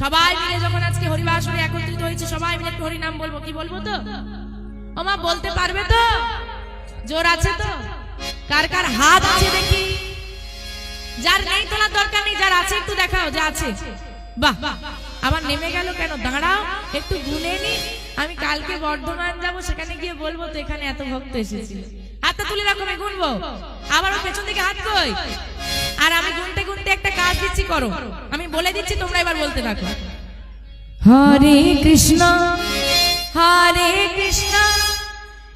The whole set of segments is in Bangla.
সবাই মিলে যখন আজকে হরিবাসরে একত্রিত হয়েছে, সবাই মিলে একটু হরিনাম বলব। কি বলব তো? ওমা, বলতে পারবে তো? জোর আছে তো? কার কার হাত আছে দেখি? যার নেই তোলার দরকার নেই, যার আছে একটু দেখাও, যে আছে। বাহ, আবার নেমে গেল কেন? দাঁড়াও, একটু গুনে নি। আমি কালকে বর্ধমান যাব, সেখানে গিয়ে বলব তো এখানে এত ভক্ত এসেছে হাতটা তুলে রাখো, আমি গুনবো। আবার পেছন দিকে হাত কই? আর আমি গুনতে গুনতে একটা কাজ দিচ্ছি করো। আমি বলে দিচ্ছি তোমরা এবার বলতে থাকো। হরে কৃষ্ণ। হরে কৃষ্ণ।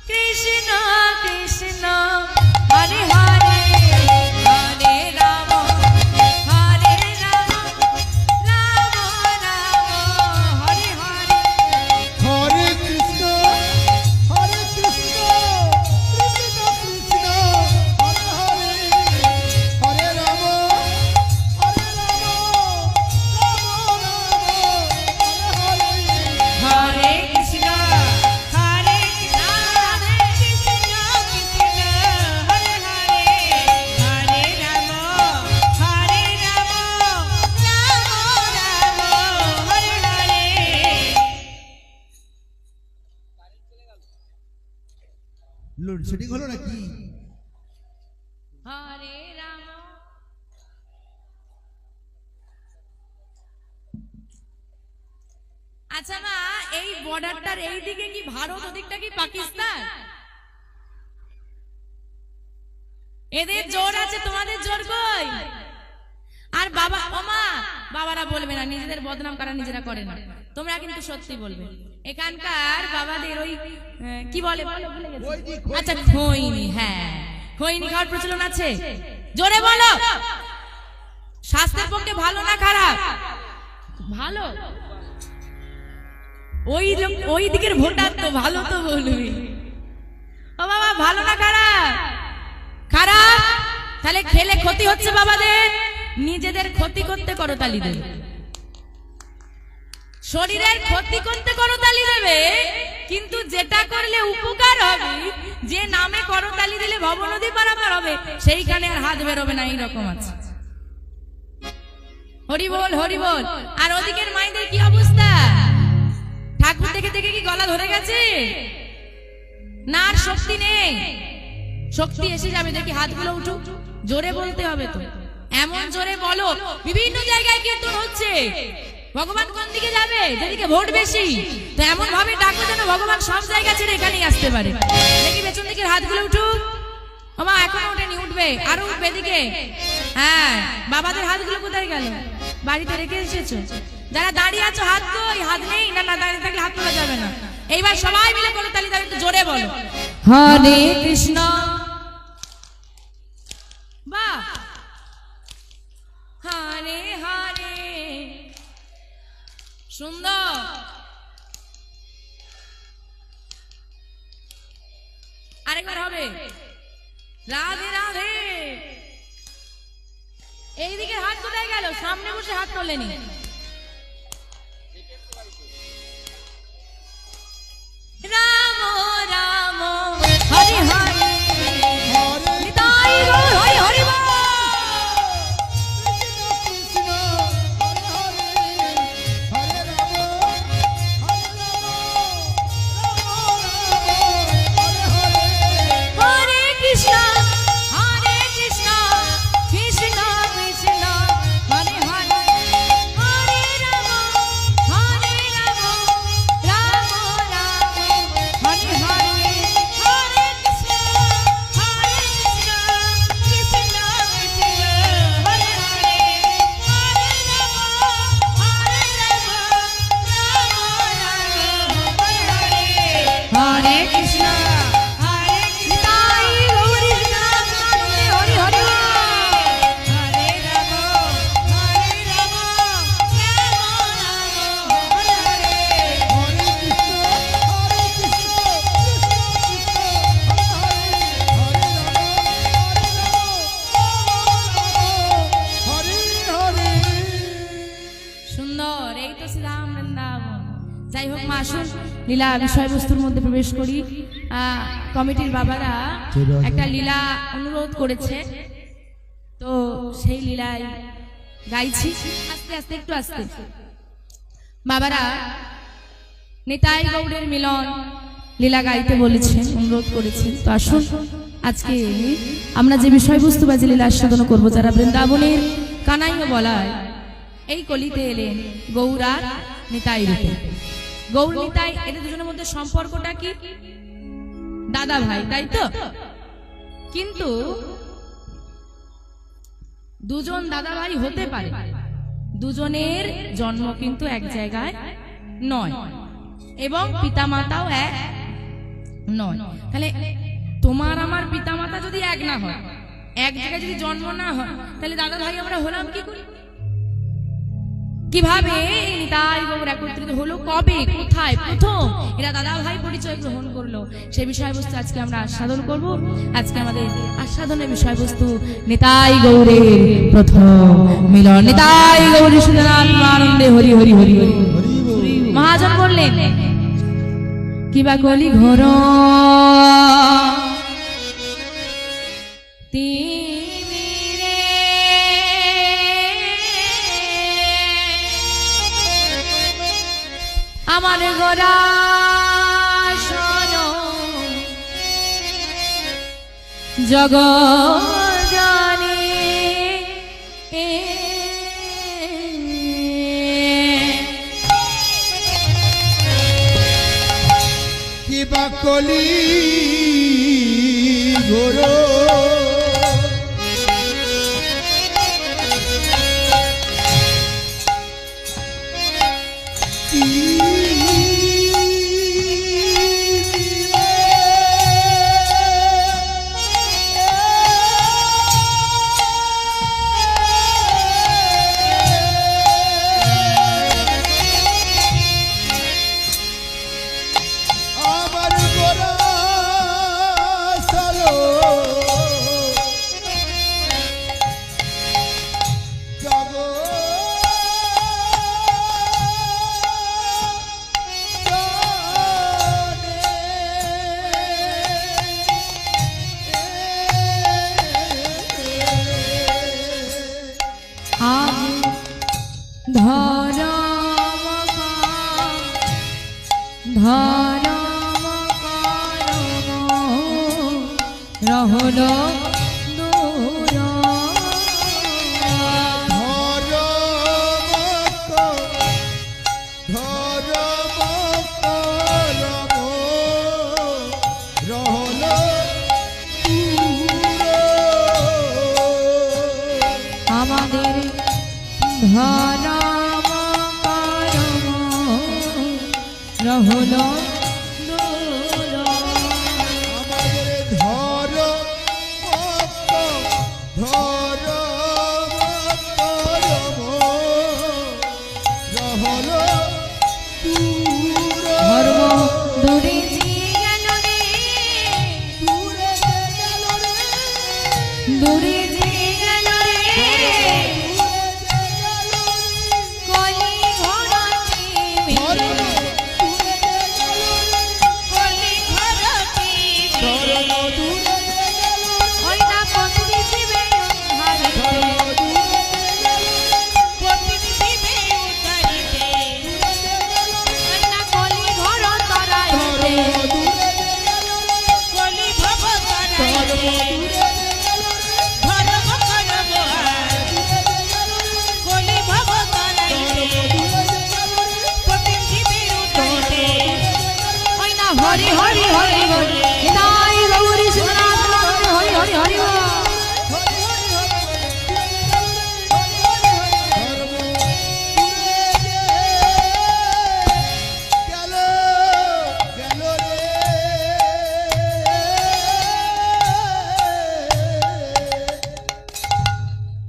কৃষ্ণ কৃষ্ণ। লোডশেডিং হলো নাকি? আচ্ছা মা এই বর্ডারটার এই দিকে কি ভারত, ওদিকটা কি পাকিস্তান? এদের জোর আছে, তোমাদের জোর কই? আর বাবা ওমা বাবারা বলবে না, নিজেদের বদনাম করা নিজেরা করে না। তোমরা কিন্তু সত্যি বলবে। এখানকার বাবাদের ওই কি বলে? আচ্ছা খৈনি হ্যাঁ। খৈনি খাওয়ার প্রচলন আছে? জোরে বলো। স্বাস্থ্যের পক্ষে ভালো না খারাপ? ভালো। ওই ওই দিকের ভোটার তো ভালো তো বলবি। ও বাবা, ভালো না খারাপ? খারাপ? তাহলে খেলে ক্ষতি হচ্ছে বাবাদের? নিজেদের ক্ষতি করতে করো তালি দেবে। শরীরের ক্ষতি করতে করতালি দেবে, কিন্তু যেটা করলে উপকার হবে, যে নামে করতালি দিলে ভবনদী পারাপার হবে, সেইখানে আর হাত বেরোবে না, এইরকম আছে। হরি বল হরি বল। আর ওদিকের মাইদের কি অবস্থা? ঠাকুর দেখে দেখে কি গলা ধরে গেছে? না আর শক্তি নেই। শক্তি এসে যাবে, দেখি হাতগুলো উঠুক। জোরে বলতে হবে তো। এমন জোরে বলো, বিভিন্ন জায়গায় কীর্তন হচ্ছে। ভগবান কোন দিকে যাবে? যেদিকে ভোট বেশি। তো এমন ভাবে ডাকো যেন ভগবান সব জায়গা ছেড়ে এখানেই আসতে পারে। দেখি পেছন দিকের হাতগুলো উঠুক। আমা এখন ওঠেনি, উঠবে। আরও উঠবে এদিকে। হ্যাঁ বাবাদের হাতগুলো কোথায় গেল? বাড়িতে রেখে এসেছ? যারা দাঁড়িয়ে আছো, হাত কই? হাত নেই? না না, দাঁড়িয়ে থাকলে হাত তোলা যাবে না। এইবার সবাই মিলে করে তালি তালি, একটু জোরে বলো। হরে কৃষ্ণ। সুন্দর। আরেকবার হবে। রাধে রাধে। এইদিকে হাত কোথায় গেল? সামনে বসে হাত তোলেনি। লীলা বিষয়বস্তুর মধ্যে প্রবেশ করি। কমিটির বাবারা একটা লীলা অনুরোধ করেছে। তো সেই লীলায় গাইছি। আস্তে আস্তে, একটু আস্তে। বাবারা, নিতাই গৌড়ের মিলন লীলা গাইতে বলেছেন, অনুরোধ করেছেন। তো আসুন, আজকে আমরা যে বিষয়বস্তু বাজে লীলা আস্বাদন করব, যারা বৃন্দাবনের কানাইও বলায়, এই কলিতে এলেন গৌরার নিতাই রূপে। গৌর নিতাই এদের দুজনের মধ্যে সম্পর্কটা কি? দাদা ভাই, তাই তো? কিন্তু দুজন দাদা ভাই হতে পারে। দুজনের জন্ম কিন্তু এক জায়গায় নয়, এবং পিতামাতাও এক নয়। তাহলে তোমার আমার পিতামাতা যদি এক না হয়, এক জায়গায় যদি জন্ম না হয়, তাহলে দাদা ভাই আমরা হলাম কি করে? কীভাবে নিতাই গৌর একত্রিত হলো? কবে? কোথায়? প্রথম। এরা দাদা ভাই পরিচয় গ্রহণ করল। সেই বিষয়বস্তু আজকে আমরা আস্বাদন করব। আজকে আমাদের আস্বাদনের বিষয়বস্তু নিতাই গৌরের প্রথম মিলন। নিতাই গৌরী আনন্দে হরি হরি হরি হরি। মহাজন বললেন কিবা কলি ঘর? কিবা কলি ঘোর? রহল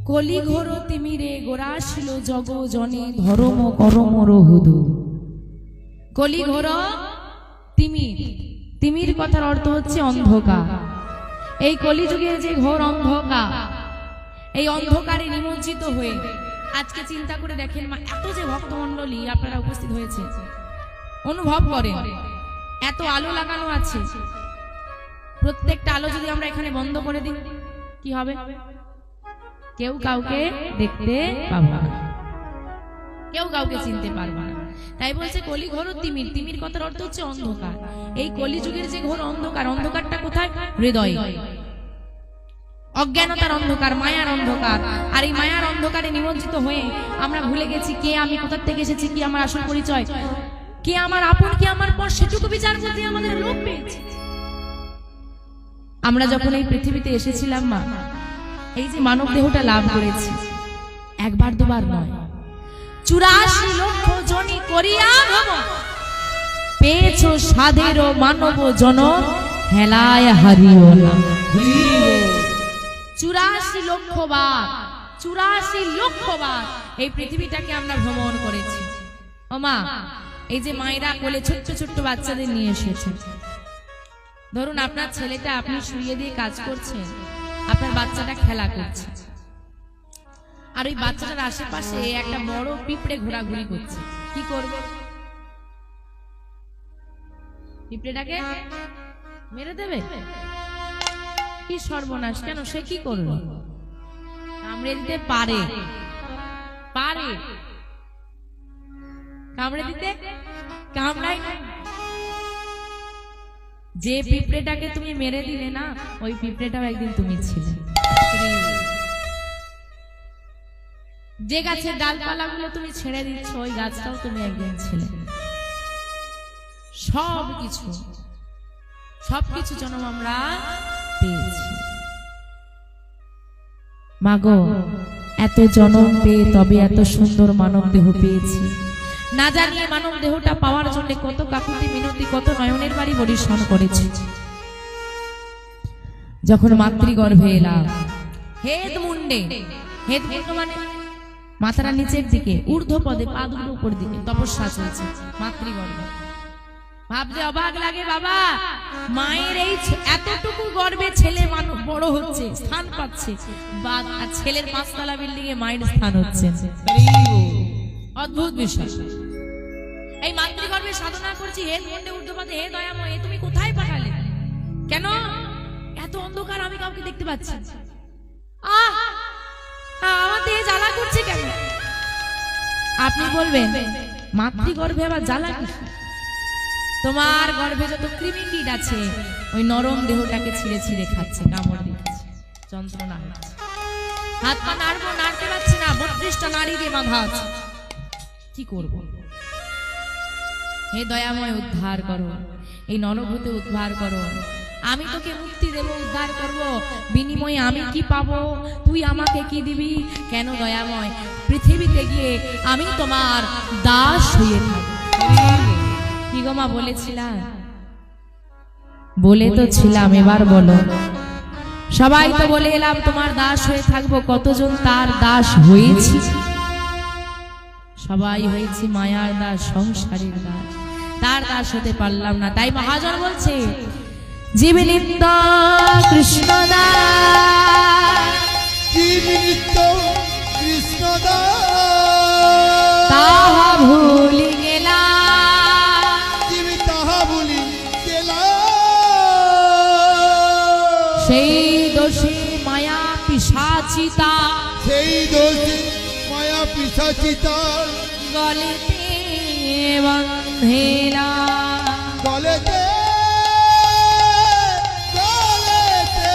কলি ঘোর তিমিরে গোরা ছিল জগ জনে ধরম করম রহুদু। কলি ঘোর তিমির। তিমির কথার অর্থ হচ্ছে অন্ধকার। এই কলিযুগের যে ঘোর অন্ধকার এই অন্ধকারে নিমজ্জিত হয়ে আজকে চিন্তা করে দেখেন মা এত যে ভক্তমণ্ডলী আপনারা উপস্থিত হয়েছে অনুভব করেন এত আলো লাগানো আছে। প্রত্যেকটা আলো যদি আমরা এখানে বন্ধ করে দিই কি হবে? কেউ কাউকে দেখতে পাবো না। কেউ কাউকে চিনতে পারব না। তাই বলছে কলি ঘোর তিমির। তিমির কথার অর্থ হচ্ছে অন্ধকার। এই কলিযুগের যে ঘোর অন্ধকার, অন্ধকারটা কোথায়? হৃদয়। অজ্ঞানতার অন্ধকার, মায়ার অন্ধকার। আর এই মায়ার অন্ধকারে নিমজ্জিত হয়ে আমরা ভুলে গেছি কে আমি, কোথার থেকে এসেছি, কি আমার আসল পরিচয়, কে আমার আপন, কে আমার পর, সেটুকু বিচার করতে আমাদের লোক পেয়েছে। আমরা যখন এই পৃথিবীতে এসেছিলাম মা এই যে মানব দেহটা লাভ করেছি, একবার দুবার নয়। চুরাশি লক্ষ জনি করিয়া পেয়েছ সাধের মানব জন হেলায় হারিও না। চুরাশি লক্ষ বার চুরাশি লক্ষ বার এই পৃথিবীটাকে আমরা ভ্রমণ করেছি। ও মা, এই যে মায়েরা কোলে ছোট্ট ছোট্ট বাচ্চাদের নিয়ে এসেছে। ধরুন আপনার ছেলেটা আপনি শুয়ে দিয়ে কাজ করছেন আপনার বাচ্চাটা খেলা করছে। আর ওই বাচ্চাটার আশেপাশে একটা বড় পিঁপড়ে ঘোরাঘুরি করছে। কি করবে? পিঁপড়েটাকে মেরে দেবে? কি সর্বনাশ, কেন সে কি করবে কামড়ে দিতে পারে। পারে। কামড়ে দিতে কামড়াই না। যে পিঁপড়েটাকে তুমি মেরে দিলে না, ওই পিঁপড়েটাও একদিন তুমি ছিলে। যে গাছের ডালপালাগুলো তুমি ছেড়ে দিচ্ছ, ওই গাছটাও তুমি একদিন ছিলে। সব কিছু সব কিছু আমরা পেয়েছি। মাগো এত জনম পেয়ে তবে এত সুন্দর মানব দেহ পেয়েছি। না জানিয়ে মানব দেহটা পাওয়ার জন্য কত কাকুতি মিনতি, কত নয়নের বাড়ি পরিশ্রম করেছি। যখন মাতৃগর্ভে এলাম, হেদ মুন্ডে হেদ মুন্ড মানে মাথাটা নিচের দিকে ঊর্ধ্ব পদে পা দুটো উপর দিকে, তপস্যা চলছে, মাতৃগর্ভে। ভাবতে অবাক লাগে বাবা, মায়ের এই এতটুকু গর্বে ছেলে মানুষ বড় হচ্ছে, স্থান পাচ্ছে। বা ছেলের পাঁচতলা বিল্ডিং এ মায়ের স্থান হচ্ছে। অদ্ভুত বিষয়। এই মাতৃগর্ভে সাধনা করছি হে মন্ডে ঊর্ধ্বপদে হে দয়াময় এ তুমি কোথায় পাঠালে? কেন? এত অন্ধকার আমি কাউকে দেখতে পাচ্ছি আহ! আহ, আমার দেহে জ্বালা করছে কেন? আপনি বলবেন মাতৃগর্ভে আবার জ্বালা কি? তোমার গর্ভে যত কৃমি কীট আছে ওই নরম দেহটাকে ছিঁড়ে ছিঁড়ে খাচ্ছে কামড় দিচ্ছে যন্ত্রণা হচ্ছে। হাত পা নাড়বো নাড়তে পারছি না বত্রিশটা নারী দিয়ে বাঁধা আছে। কি করব? হে দয়াময় উদ্ধার করো, এই নরভূতে উদ্ধার করো। আমি তোকে মুক্তি দেব, উদ্ধার করব। বিনিময়ে আমি কি পাবো? তুই আমাকে কি দিবি? কেন দয়াময়? পৃথিবীতে গিয়ে আমি তোমার দাস হয়ে কি গো মা বলেছিলাম বলে তো ছিলাম, এবার বলো। সবাই তো বলে এলাম, তোমার দাস হয়ে থাকব। কতজন তার দাস হয়েছি? সবাই হয়েছি মায়ার দাস সংসারের দাস। তার দাস হতে পারলাম না। তাই মহাজন বলছে জীবনিত্য কৃষ্ণ দাস। জীব নিত্য তাহা পিসাচিতার গলিতে বন্ধেলা গলেতে গলেতে।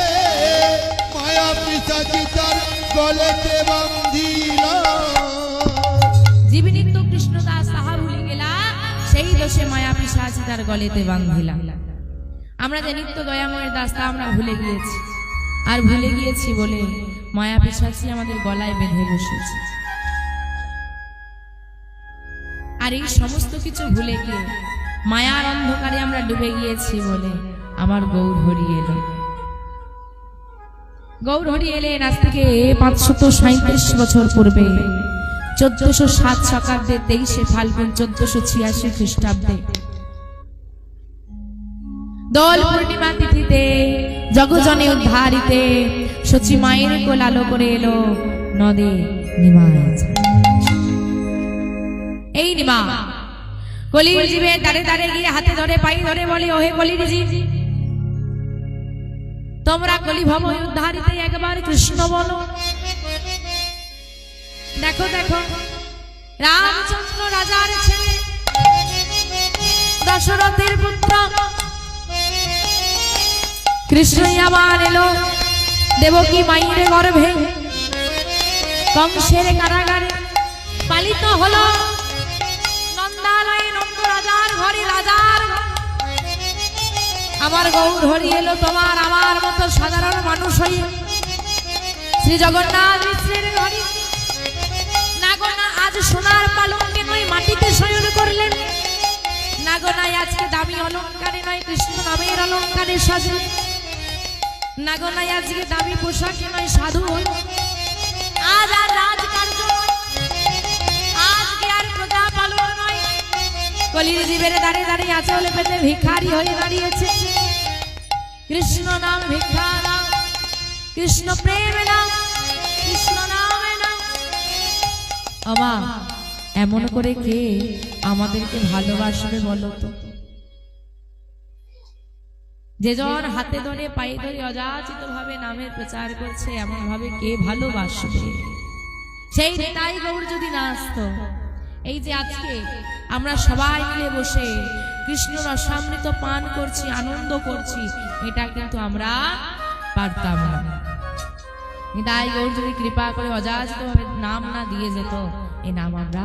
মায়া পিসাচিতার গলেতে বান্ধিলা জীবনিত্য কৃষ্ণদাস তাহা ভুলি গেলা সেই দোষে মায়া পিসাচিতার গলেতে বান্ধিলা। আমরা যে নিত্য দয়াময়ের দাস তা আমরা ভুলে গিয়েছি। আর ভুলে গিয়েছি বলে মায়া পিসাচি আমাদের গলায় বেঁধে বসেছে। আর এই সমস্ত কিছু ভুলে গিয়ে মায়ার অন্ধকারে আমরা ডুবে গিয়েছি বলে আমার গৌর হরি এলো। গৌর হরি এলেন আজ থেকে পাঁচশত সাঁত্রিশ বছর পূর্বে। চোদ্দশো সাত শকাব্দে তেইশে ফাল্গুন চোদ্দশো ছিয়াশি খ্রিস্টাব্দে। দোল পূর্ণিমা তিথিতে, জগজনে উদ্ধারিতে সচি মায়ের কোল আলো করে এলো নদে নিমাজ এই নিমা। কলির জীবে দাঁড়ে দাঁড়ে গিয়ে হাতে ধরে পাই ধরে বলে ওহে জীব তোমরা কলি ভব উদ্ধারিতে একবার কৃষ্ণ বলো। দেখো দেখো রামচন্দ্র রাজার ছেলে দশরথের পুত্র। কৃষ্ণই আবার এলো দেবকী মায়ের গর্ভে। কংসের কারাগারে পালিত হলো। আমার গৌর হরি এলো তোমার, আমার মতো সাধারণ মানুষ হয়ে। শ্রী জগন্নাথ মিশ্রের ঘরে নাগনা আজ সোনার পালঙ্কে নয়, মাটিতে শয়ন করলেন। নাগনায় আজকে দামি অলঙ্কারে নয়, কৃষ্ণ নামের অলঙ্কারে সাজলেন। নাগনায় আজকে দামি পোশাকে নয়, সাধু আজ আর রাজকার্য কলির জীবের দাঁড়িয়ে দাঁড়িয়ে আছে বলে পেটে ভিখারি হয়ে দাঁড়িয়েছে। কৃষ্ণ নাম ভিক্ষা নাম কৃষ্ণ প্রেম নাম কৃষ্ণ নামে নাম। আমা এমন করে কে আমাদেরকে ভালোবাসবে বলো তো? যেজন হাতে ধরে পায়ে ধরে অযাচিত ভাবে নামের প্রচার করছে এমন ভাবে কে ভালোবাসবে? সেই তাই গৌর যদি না আসতো এই যে আজকে আমরা সবাই মিলে বসে কৃষ্ণ রসামৃত পান করছি, আনন্দ করছি। এটা কিন্তু আমরা পারতাম না। নিতাই গৌর যদি কৃপা করে অযাচিত নাম না দিয়ে যেত। এই নাম আমরা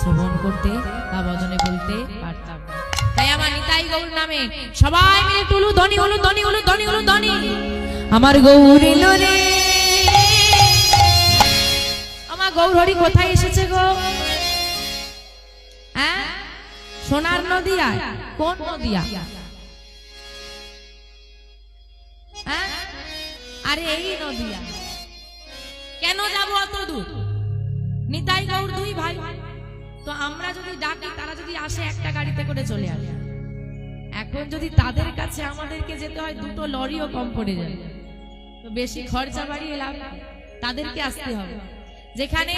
শ্রবণ করতে বা বদনে বলতে পারতাম। তাই আমার নিতাই গৌর নামে সবাই মিলে তুলু ধনী হলু ধনী হলু ধনী হলু ধনী। আমার গৌর রে আমার গৌর হরি কোথায় এসেছে গো? সোনার নদিয়া? কোন নদিয়া? হ্যাঁ? আরে এই নদিয়া। কেন যাব অত দূর নিতাই গৌর দুই ভাই। তো আমরা যদি ডাকি, তারা যদি আসে একটা গাড়িতে করে চলে আসে। এখন যদি তাদের কাছে আমাদেরকে যেতে হয়, দুটো লরিও কম পড়ে যাবে। তো বেশি খরচা বাড়িয়ে লাভ। তাদেরকে আসতে হবে। যেখানে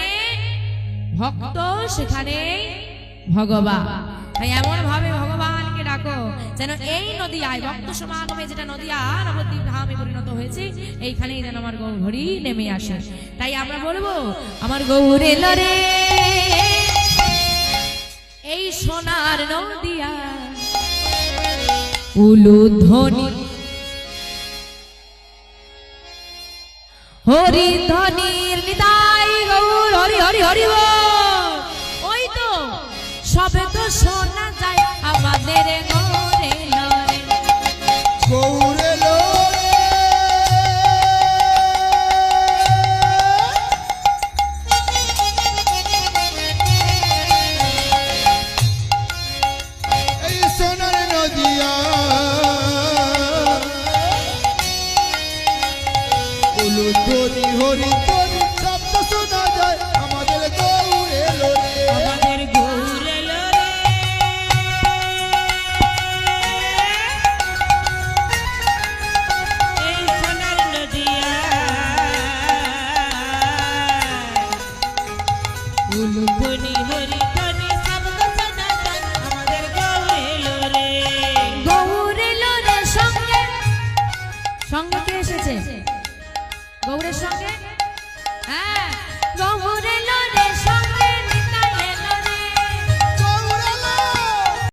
ভক্ত সেখানে ভগবান তাই এমন ভাবে ভগবানকে ডাকো যেন এই নদিয়ায় ভক্ত সমাগমে যেটা নদিয়া নবদ্বীপ ধামে পরিণত হয়েছে এইখানেই যেন আমার গৌরী নেমে আসে তাই আমরা বলব আমার গৌর এলো রে এই সোনার নদিয়া উলুধ্বনি হরি ধনির নিতাই গৌর হরি হরি হরি বল। সবে তো শোনা যায় আমাদের ঘরে